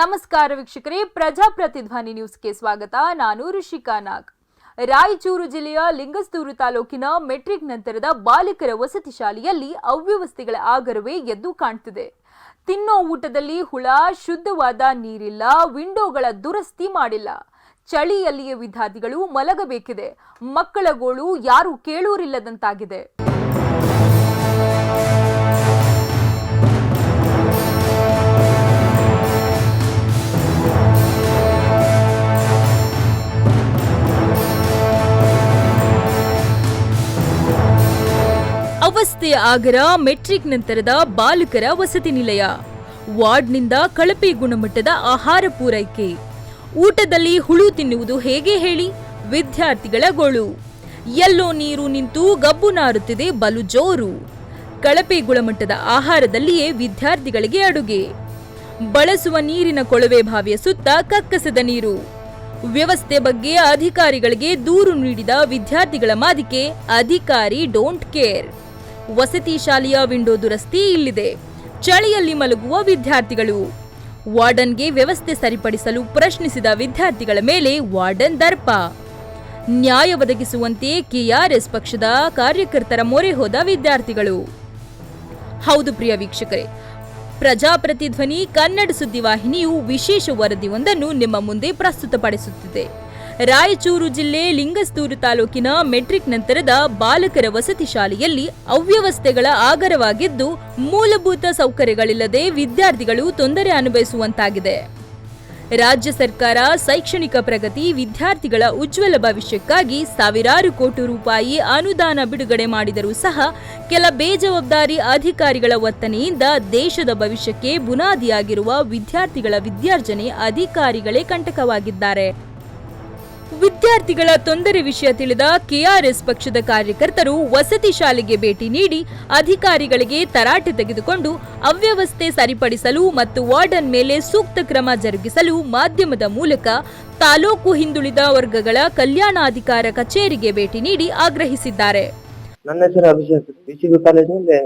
ನಮಸ್ಕಾರ ವೀಕ್ಷಕರೇ, ಪ್ರಜಾಪ್ರತಿಧ್ವನಿ ನ್ಯೂಸ್ಗೆ ಸ್ವಾಗತ. ನಾನು ಋಷಿಕಾ ನಾಗ್. ರಾಯಚೂರು ಜಿಲ್ಲೆಯ ಲಿಂಗಸ್ತೂರು ತಾಲೂಕಿನ ಮೆಟ್ರಿಕ್ ನಂತರದ ಬಾಲಕರ ವಸತಿ ಶಾಲೆಯಲ್ಲಿ ಅವ್ಯವಸ್ಥೆಗಳ ಆಗರವೇ ಎದ್ದು ಕಾಣ್ತಿದೆ. ತಿನ್ನೋ ಊಟದಲ್ಲಿ ಹುಳ, ಶುದ್ಧವಾದ ನೀರಿಲ್ಲ, ವಿಂಡೋಗಳ ದುರಸ್ತಿ ಮಾಡಿಲ್ಲ. ಚಳಿಯಲ್ಲಿಯೇ ವಿದ್ಯಾರ್ಥಿಗಳು ಮಲಗಬೇಕಿದೆ. ಮಕ್ಕಳ ಗೋಳು ಯಾರೂ ಕೇಳೂರಿಲ್ಲದಂತಾಗಿದೆ. ಅವಸ್ಥೆಯ ಆಗರ ಮೆಟ್ರಿಕ್ ನಂತರದ ಬಾಲಕರ ವಸತಿ ನಿಲಯ. ವಾರ್ಡ್ನಿಂದ ಕಳಪೆ ಗುಣಮಟ್ಟದ ಆಹಾರ ಪೂರೈಕೆ. ಊಟದಲ್ಲಿ ಹುಳು ತಿನ್ನುವುದು ಹೇಗೆ ಹೇಳಿ? ವಿದ್ಯಾರ್ಥಿಗಳ ಗೋಳು. ಎಲ್ಲೋ ನೀರು ನಿಂತು ಗಬ್ಬು ನಾರುತ್ತಿದೆ ಬಲು ಜೋರು. ಕಳಪೆ ಗುಣಮಟ್ಟದ ಆಹಾರದಲ್ಲಿಯೇ ವಿದ್ಯಾರ್ಥಿಗಳಿಗೆ ಅಡುಗೆ. ಬಳಸುವ ನೀರಿನ ಕೊಳವೆ ಬಾವಿಯ ಸುತ್ತ ಕಕ್ಕಸದ ನೀರು. ವ್ಯವಸ್ಥೆ ಬಗ್ಗೆ ಅಧಿಕಾರಿಗಳಿಗೆ ದೂರು ನೀಡಿದ ವಿದ್ಯಾರ್ಥಿಗಳ ಮಾದಿಕೆ, ಅಧಿಕಾರಿ, ಡೋಂಟ್ ಕೇರ್. ವಸತಿ ಶಾಲೆಯ ವಿಂಡೋ ದುರಸ್ತಿ ಇಲ್ಲಿದೆ. ಚಳಿಯಲ್ಲಿ ಮಲಗುವ ವಿದ್ಯಾರ್ಥಿಗಳು. ವಾರ್ಡನ್ಗೆ ವ್ಯವಸ್ಥೆ ಸರಿಪಡಿಸಲು ಪ್ರಶ್ನಿಸಿದ ವಿದ್ಯಾರ್ಥಿಗಳ ಮೇಲೆ ವಾರ್ಡನ್ ದರ್ಪ. ನ್ಯಾಯ ಒದಗಿಸುವಂತೆ ಕೆಆರ್ಎಸ್ ಪಕ್ಷದ ಕಾರ್ಯಕರ್ತರ ಮೊರೆ ಹೋದ ವಿದ್ಯಾರ್ಥಿಗಳು. ಹೌದು ಪ್ರಿಯ ವೀಕ್ಷಕರೇ, ಪ್ರಜಾಪ್ರತಿಧ್ವನಿ ಕನ್ನಡ ಸುದ್ದಿವಾಹಿನಿಯು ವಿಶೇಷ ವರದಿಯೊಂದನ್ನು ನಿಮ್ಮ ಮುಂದೆ ಪ್ರಸ್ತುತಪಡಿಸುತ್ತಿದೆ. ರಾಯಚೂರು ಜಿಲ್ಲೆ ಲಿಂಗಸ್ತೂರು ತಾಲೂಕಿನ ಮೆಟ್ರಿಕ್ ನಂತರದ ಬಾಲಕರ ವಸತಿ ಶಾಲೆಯಲ್ಲಿ ಅವ್ಯವಸ್ಥೆಗಳ ಆಗರವಾಗಿದ್ದು ಮೂಲಭೂತ ಸೌಕರ್ಯಗಳಿಲ್ಲದೆ ವಿದ್ಯಾರ್ಥಿಗಳು ತೊಂದರೆ ಅನುಭವಿಸುವಂತಾಗಿದೆ. ರಾಜ್ಯ ಸರ್ಕಾರ ಶೈಕ್ಷಣಿಕ ಪ್ರಗತಿ ವಿದ್ಯಾರ್ಥಿಗಳ ಉಜ್ವಲ ಭವಿಷ್ಯಕ್ಕಾಗಿ ಸಾವಿರಾರು ಕೋಟಿ ರೂಪಾಯಿ ಅನುದಾನ ಬಿಡುಗಡೆ ಮಾಡಿದರೂ ಸಹ ಕೆಲ ಬೇಜವಾಬ್ದಾರಿ ಅಧಿಕಾರಿಗಳ ಒತ್ತನೆಯಿಂದ ದೇಶದ ಭವಿಷ್ಯಕ್ಕೆ ಬುನಾದಿಯಾಗಿರುವ ವಿದ್ಯಾರ್ಥಿಗಳ ವಿದ್ಯಾರ್ಜನೆ ಅಧಿಕಾರಿಗಳೇ ಕಂಟಕವಾಗಿದ್ದಾರೆ. ವಿದ್ಯಾರ್ಥಿಗಳ ತೊಂದರೆ ವಿಷಯ ತಿಳಿದ ಕೆಆರ್ಎಸ್ ಪಕ್ಷದ ಕಾರ್ಯಕರ್ತರು ವಸತಿ ಶಾಲೆಗೆ ಭೇಟಿ ನೀಡಿ ಅಧಿಕಾರಿಗಳಿಗೆ ತರಾಟೆ ತೆಗೆದುಕೊಂಡು ಅವ್ಯವಸ್ಥೆ ಸರಿಪಡಿಸಲು ಮತ್ತು ವಾರ್ಡನ್ ಮೇಲೆ ಸೂಕ್ತ ಕ್ರಮ ಜರುಗಿಸಲು ಮಾಧ್ಯಮದ ಮೂಲಕ ತಾಲೂಕು ಹಿಂದುಳಿದ ವರ್ಗಗಳ ಕಲ್ಯಾಣಾಧಿಕಾರ ಕಚೇರಿಗೆ ಭೇಟಿ ನೀಡಿ ಆಗ್ರಹಿಸಿದ್ದಾರೆ. ನನ್ನ ಹೆಸರು ಅಭಿಷೇಕ್. ಕಾಲೇಜಿನಲ್ಲಿ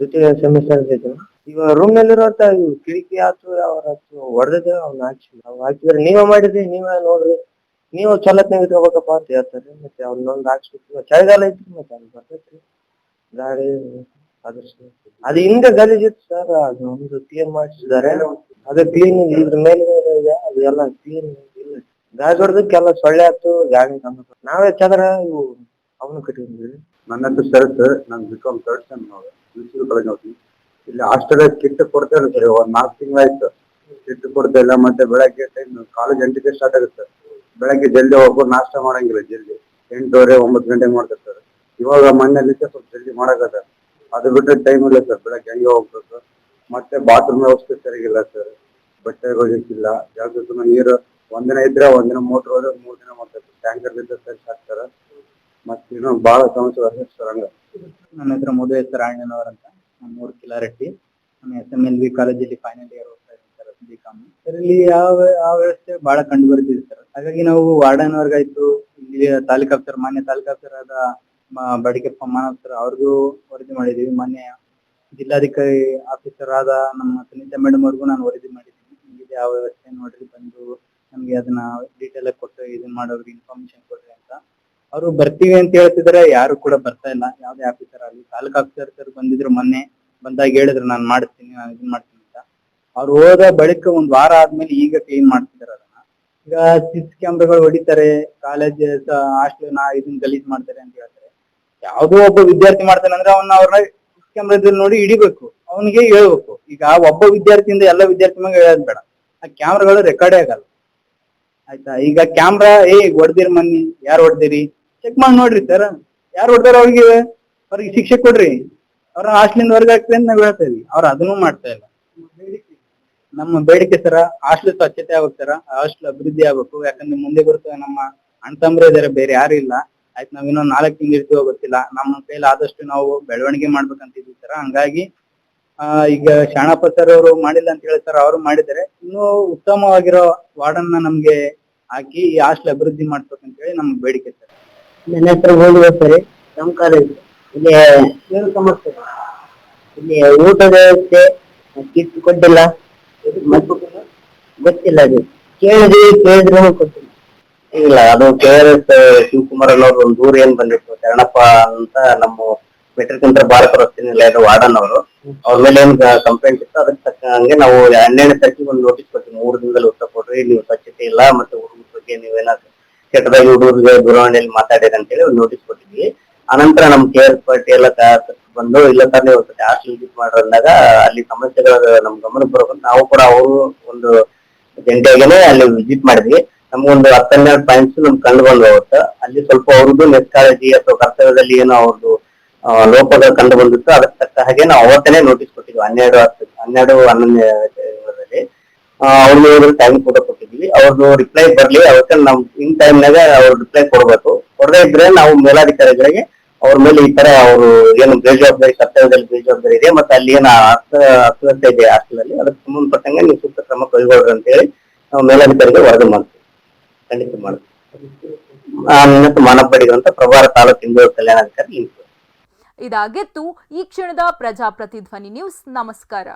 ದ್ವಿತೀಯ ಸೆಮಿಸ್ಟರ್ ರೂಮ್ ನಲ್ಲಿರುವಂತ ಆತು ಅವ್ನ ಹಾಕಿ ಹಾಕಿದ್ರೆ ನೀವೇ ಮಾಡಿದ್ರಿ, ನೀವೇ ನೋಡ್ರಿ. ನೀವು ಚಲತ್ನಾಗ ಇಟ್ಕೋಬೇಕಪ್ಪ ಅಂತ ಹೇಳ್ತಾರೆ. ಮತ್ತೆ ಅವ್ನೊಂದ್ ಹಾಕ್ಸ್ಬೇಕು ಚಳಿಗಾಲ ಐತ್ರಿ ಮತ್ತೆ ಅಲ್ಲಿ ಬರ್ತೈತ್ರಿ ಗಾಳಿ ಅದ್ರ ಅದು ಹಿಂದೆ ಗಲೀಜಿತ್ತು ಸರ್. ಅದು ಒಂದು ಕ್ಲೀನ್ ಮಾಡಿಸಿದ್ದಾರೆ. ಅದು ಕ್ಲೀನ್ ಇದ್ರ ಮೇಲೆ ಇದೆ ಅದು ಎಲ್ಲ ಕ್ಲೀನ್ ಇಲ್ಲ. ಗಾಳಿ ಹೊಡೆದಕ್ಕೆಲ್ಲ ಸೊಳ್ಳೆ ಆಯ್ತು, ಗಾಳಿ ತಂದು ನಾವೇ ಚದ್ರ ಇವು ಅವನು ಕಟ್ಟಿದ್ವಿ ನನ್ನ ಹೆಸರು ಶರತ್. ನಾನು BCom third sem Mysuru college ಹೋಗ್ತೀನಿ ಇಲ್ಲಿ ಹಾಸ್ಟೆಲ್ ಕಿಟ್ ಕೊಡ್ತಾ ಇಲ್ಲ ಸರ್ ಒಂದ್ ನಾಲ್ಕು ತಿಂಗಳಾಯ್ತು ಕಿಟ್ ಕೊಡ್ತಾ ಇಲ್ಲ. ಮತ್ತೆ ಬೆಳಗ್ಗೆ ಟೈಮ್ ಕಾಲೇಜ್ ಎಂಟಕ್ಕೆ ಸ್ಟಾರ್ಟ್ ಆಗುತ್ತೆ. ಬೆಳಗ್ಗೆ ಜಲ್ದಿ ಹೋಗ್ಬೋದು ನಾಷ್ಟ ಮಾಡಂಗಿಲ್ಲ, ಜಲ್ದಿ. ಎಂಟೂವರೆ, ಒಂಬತ್ತು ಗಂಟೆಗೆ ಮಾಡ್ತಾರೆ ಸರ್ ಇವಾಗ ಮಣ್ಣಲ್ಲಿ ಸ್ವಲ್ಪ ಜಲ್ದಿ ಮಾಡಕತ್ತ ಅದು ಬಿಟ್ಟರೆ ಟೈಮ್ ಇಲ್ಲ ಸರ್, ಬೆಳಗ್ಗೆ ಹಂಗೆ ಹೋಗ್ಬೇಕು. ಮತ್ತೆ ಬಾತ್ರೂಮ್ ವ್ಯವಸ್ಥೆ ಸರಿಗಿಲ್ಲ ಸರ್. ಬಟ್ಟೆ ಒಗಿಸಿಲ್ಲ ಜಾಗೃತ ನೀರು, ಒಂದಿನ ಇದ್ರೆ ಒಂದಿನ ಮೋಟರ್ ಹೋದ್ರೆ ಮೂರ್ ದಿನ ಮಾಡ್ತಾರೆ ಟ್ಯಾಂಕರ್ ಬಿದ್ದ ಸರಿ ಮತ್ತೆ ಇನ್ನೂ ಬಹಳ ಸಮಸ್ಯೆ ಸರ್ ಹಂಗ. ನನ್ನ ಹೆಸರು ಮದುವೆ ಸರ್ ಅಂತ. ನಾನು ಊರು ಕಿಲಾರೆಟ್ಟಿ ನಾನು ಎಸ್ ಎಂ ಎಲ್ ಬಿ ಕಾಲೇಜಲ್ಲಿ ಫೈನಲ್ ಇಯರ್ ಓದ್ತಾ ಇದ್ದೀನಿ ಸರ್ ಬಿ ಕಾಮ್ ಇದರಲ್ಲಿ ಇಲ್ಲಿ ಯಾವ, ಆ ವ್ಯವಸ್ಥೆ ಬಹಳ ಕಂಡು ಬರ್ತಿದೆ ಸರ್ ಹಾಗಾಗಿ ನಾವು ವಾರ್ಡನ್ ವರ್ಗಾಯ್ತು, ಇಲ್ಲಿ ತಾಲೂಕ್ ಆಫೀಸರ್, ಮಾನ್ಯ ತಾಲೂಕ್ ಆಫೀಸರ್ ಆದ ಮ- ಬಡಿಗೆಪ್ಪ ಮಾನವ್ ಸರ್ ಅವ್ರಿಗೂ ವರದಿ ಮಾಡಿದೀವಿ. ಮಾನ್ಯ ಜಿಲ್ಲಾಧಿಕಾರಿ ಆಫೀಸರ್ ಆದ ನಮ್ಮ ಸುನೀತಾ ಮೇಡಮ್ ಅವ್ರಿಗೂ ನಾನು ವರದಿ ಮಾಡಿದ್ದೀನಿ ಇದೆ ಯಾವ ವ್ಯವಸ್ಥೆ ನೋಡ್ರಿ, ಬಂದು ನಮ್ಗೆ ಅದನ್ನ ಡೀಟೇಲ್ ಆಗಿ ಕೊಟ್ಟು ಇದನ್ನ ಮಾಡೋರಿಗೆ ಇನ್ಫಾರ್ಮೇಶನ್ ಕೊಡ್ರಿ ಅಂತ. ಅವರು ಬರ್ತೀವಿ ಅಂತ ಹೇಳ್ತಿದ್ರೆ, ಯಾರು ಕೂಡ ಬರ್ತಾ ಇಲ್ಲ. ಯಾವ್ದೇ ಆಫೀಸರ್ ಆಗಲಿ, ತಾಲೂಕ್ ಆಫೀಸರ್ ಸರ್ ಬಂದಿದ್ರು ಮೊನ್ನೆ ಬಂದಾಗ ಹೇಳಿದ್ರು, ನಾನು ಮಾಡಿಸ್ತೀನಿ ನಾನು ಇದನ್ನ ಮಾಡ್ತೀನಿ ಅವ್ರು ಹೋದ ಬಳಿಕ ಒಂದ್ ವಾರ ಆದ್ಮೇಲೆ ಈಗ ಕ್ಲೀನ್ ಮಾಡ್ತಿದಾರೆ ಅದನ್ನ. ಈಗ ಸಿಸ್ ಕ್ಯಾಮ್ರಾಗಳು ಹೊಡಿತಾರೆ ಕಾಲೇಜ್ ಹಾಸ್ಟೆಲ್ ನಾ ಇದನ್ನ ಗಲೀಜ್ ಮಾಡ್ತಾರೆ ಅಂತ ಹೇಳ್ತಾರೆ. ಯಾವುದೋ ಒಬ್ಬ ವಿದ್ಯಾರ್ಥಿ ಮಾಡ್ತಾನೆ ಅಂದ್ರೆ ಅವ್ನ ಅವ್ರನ್ನ ಸಿಸ್ ಕ್ಯಾಮ್ರಾದಲ್ಲಿ ನೋಡಿ ಹಿಡಿಬೇಕು, ಅವನಿಗೆ ಹೇಳ್ಬೇಕು. ಈಗ ಒಬ್ಬ ವಿದ್ಯಾರ್ಥಿಯಿಂದ ಎಲ್ಲ ವಿದ್ಯಾರ್ಥಿ ಮೇಲೆ ಹೇಳೋದ್ ಬೇಡ. ಆ ಕ್ಯಾಮ್ರಾಗಳು ರೆಕಾರ್ಡೇ ಆಗಲ್ಲ. ಆಯ್ತಾ? ಈಗ ಕ್ಯಾಮ್ರಾ ಏ, ಹೊಡ್ದಿರಿ ಮನ್ನಿ, ಯಾರು ಹೊಡ್ದಿರಿ? ಚೆಕ್ ಮಾಡಿ ನೋಡ್ರಿ ಸರ್ ಯಾರು ಹೊಡ್ದಾರ ಅವ್ರಿಗೆ ಅವ್ರಿಗೆ ಶಿಕ್ಷೆ ಕೊಡ್ರಿ. ಅವ್ರ ಹಾಸ್ಟ್ಲಿಂದ ಹೊರಗೆ ಹಾಕ್ತೀವಿ ಅಂತ ನಾವ್ ಹೇಳ್ತಾ ಇದೀವಿ. ಅವ್ರು ಅದನ್ನೂ ಮಾಡ್ತಾ ಇಲ್ಲ. ನಮ್ಮ ಬೇಡಿಕೆ ಸರ ಹಾಸ್ಟೆಲ್ ಸ್ವಚ್ಛತೆ ಆಗ್ಬೇಕು ಸರ ಹಾಸ್ಟೆಲ್ ಅಭಿವೃದ್ಧಿ ಆಗ್ಬೇಕು. ಯಾಕಂದ್ರೆ ಮುಂದೆ ಬರುತ್ತೆ ನಮ್ಮ ಅಣ್ಣ ತಮ್ಮ ಇದಾರೆ, ಬೇರೆ ಯಾರು ಇಲ್ಲ. ಆಯ್ತು, ನಾವ್ ಇನ್ನೊಂದ್ ನಾಲ್ಕು ತಿಂಗಳು ಇರ್ತೀವೋ ಗೊತ್ತಿಲ್ಲ. ನಮ್ಮ ಕೈಲಿ ಆದಷ್ಟು ನಾವು ಬೆಳವಣಿಗೆ ಮಾಡ್ಬೇಕಂತ ಇದೀವಿ ಸರ. ಹಂಗಾಗಿ, ಆ, ಈಗ ಶಾಣಪ್ಪ ಸರ್ ಅವರು ಮಾಡಿಲ್ಲ ಅಂತ ಹೇಳಿ ಸರ್ ಅವರು ಮಾಡಿದರೆ ಇನ್ನೂ ಉತ್ತಮವಾಗಿರೋ ವಾರ್ಡನ್ನ ನಮ್ಗೆ ಹಾಕಿ ಈ ಹಾಸ್ಟೆಲ್ ಅಭಿವೃದ್ಧಿ ಮಾಡ್ಬೇಕಂತ ಹೇಳಿ ನಮ್ ಬೇಡಿಕೆ ಸರ್. ನನ್ನ ಹೆಸರು ಹೋಗುವ ಸರಿ, ನಮ್ಮ ಕಾಲೇಜ್. ಇಲ್ಲಿ ಏನು ಸಮಸ್ಯೆ ಇಲ್ಲಿ. ಊಟದ ವ್ಯವಸ್ಥೆ ಗೊತ್ತಿಲ್ಲ ಅದು. ಕೇಳಿದ್ವಿ, ಕೇಳಿದ್ರು ಗೊತ್ತಿಲ್ಲ ಇಲ್ಲ, ಅದು ಕೆ ಆರ್ ಎಸ್ ಶಿವಕುಮಾರ್ ಅನ್ನೋರು ಒಂದು ದೂರ ಏನ್ ಬಂದಿತ್ತು, ಶರಣಪ್ಪ ಅಂತ ನಮ್ಮ ಮೆಟ್ರಿಕ್ ಅಂತ ಭಾರತ ರಸ್ತೆ ನಿಲಯದ ವಾರ್ಡನ್ ಅವರು. ಅವ್ರ ಮೇಲೆ ಏನ್ ಕಂಪ್ಲೇಂಟ್ ಇತ್ತು ಅದಕ್ಕೆ ತಕ್ಕಂಗೆ ನಾವು ಹನ್ನೆರಡನೇ ತಾರೀಕಿಗೆ ಒಂದು ನೋಟಿಸ್ ಕೊಡ್ತೀವಿ ಮೂರು ದಿನದಲ್ಲಿ ಉತ್ತರ ಕೊಡ್ರಿ, ನೀವು ಸ್ವಚ್ಛತೆ ಇಲ್ಲ ಮತ್ತೆ ಹುಡುಗರ ಬಗ್ಗೆ ನೀವೇನಾದ್ರು ಕೆಟ್ಟದಾಗಿ ಹುಡುಗರಿಗೆ ದೂರವಾಣಿಯಲ್ಲಿ ಮಾತಾಡಿರಿ ಅಂತೇಳಿ ಒಂದು ನೋಟಿಸ್ ಕೊಟ್ಟಿದ್ವಿ. ಆನಂತರ ನಮ್ಮ ಕೆ ಆರ್ ಪಾರ್ಟಿ ಎಲ್ಲ ಬಂದು ಇಲ್ಲ ತಾನೇ ಒಂದ್ಸತಿ ಹಾಸ್ಟೆಲ್ ವಿಸಿಟ್ ಮಾಡಿದಾಗ ಅಲ್ಲಿ ಸಮಸ್ಯೆಗಳ ನಮ್ ಗಮನಕ್ಕೆ ಬರ್ಬೇಕು ನಾವು ಕೂಡ ಅವರು ಒಂದು ಜಂಟಿಯಾಗೇನೆ ಅಲ್ಲಿ ವಿಸಿಟ್ ಮಾಡಿದ್ವಿ. ನಮ್ಗೊಂದು ಹತ್ತೆರಡು ಪಾಯಿಂಟ್ಸ್ ನಮ್ ಕಂಡು ಬಂದು ಹೋಗುತ್ತೆ ಅಲ್ಲಿ ಸ್ವಲ್ಪ ಅವ್ರದ್ದು ಮೆಸ್ಕಾಲಜಿ ಅಥವಾ ಕರ್ತವ್ಯದಲ್ಲಿ ಏನೋ ಅವ್ರದ್ದು ಲೋಪಗಳು ಕಂಡು ಬಂದಿತ್ತು ಅದಕ್ಕೆ ತಕ್ಕ ಹಾಗೆ ನಾವು ಅವತ್ತೇನೆ ನೋಟಿಸ್ ಕೊಟ್ಟಿದ್ವಿ. ಹನ್ನೆರಡು ಹನ್ನೆರಡು ಹನ್ನೊಂದನೇ ಅವ್ರಿಗೆ ಅವ್ರಿಗೆ ಟೈಮ್ ಕೂಡ ಕೊಟ್ಟಿದ್ವಿ ಅವ್ರದ್ದು ರಿಪ್ಲೈ ಬರ್ಲಿ. ಅವತ್ತೆ ನಮ್ ಇನ್ ಟೈಮ್ನಾಗ ಅವ್ರ ರಿಪ್ಲೈ ಕೊಡ್ಬೇಕು. ಕೊಡದೇ ಇದ್ರೆ ನಾವು ಮೇಲಾಧಿಕಾರಿಗಳಿಗೆ ಅವ್ರ ಮೇಲೆ ಈ ತರ ಅವರು ಏನು ಬೇಜವಾಬ್ದಾರಿ ಕರ್ತವ್ಯದಲ್ಲಿ ಬೇಜವಾಬ್ದಾರಿ ಇದೆ ಮತ್ತೆ ಅಲ್ಲಿ ಏನ ಅಸ್ತ ಅಸ್ವಸ್ಥ ಇದೆ ಹಾಸ್ಟೆಲ್ ಅಲ್ಲಿ ಅದಕ್ಕೆ ಸಂಬಂಧಪಟ್ಟಂಗೆ ನೀವು ಸೂಕ್ತ ಕ್ರಮ ಕೈಗೊಳ್ರಿ ಅಂತ ಹೇಳಿ ನಾವು ಮೇಲಾಧಿಕಾರಿಗೆ ವರದಿ ಮಾಡ್ತೀವಿ. ಖಂಡಿತ ಮಾಡ್ತೀವಿ. ಆ, ಅಂತ ಪ್ರಭಾರ ತಾಲೂಕು ಹಿಂದೂ ಕಲ್ಯಾಣಾಧಿಕಾರಿ ಇದಾಗಿತ್ತು ಈ ಕ್ಷಣದ ಪ್ರಜಾಪ್ರತಿಧ್ವನಿ ನ್ಯೂಸ್. ನಮಸ್ಕಾರ.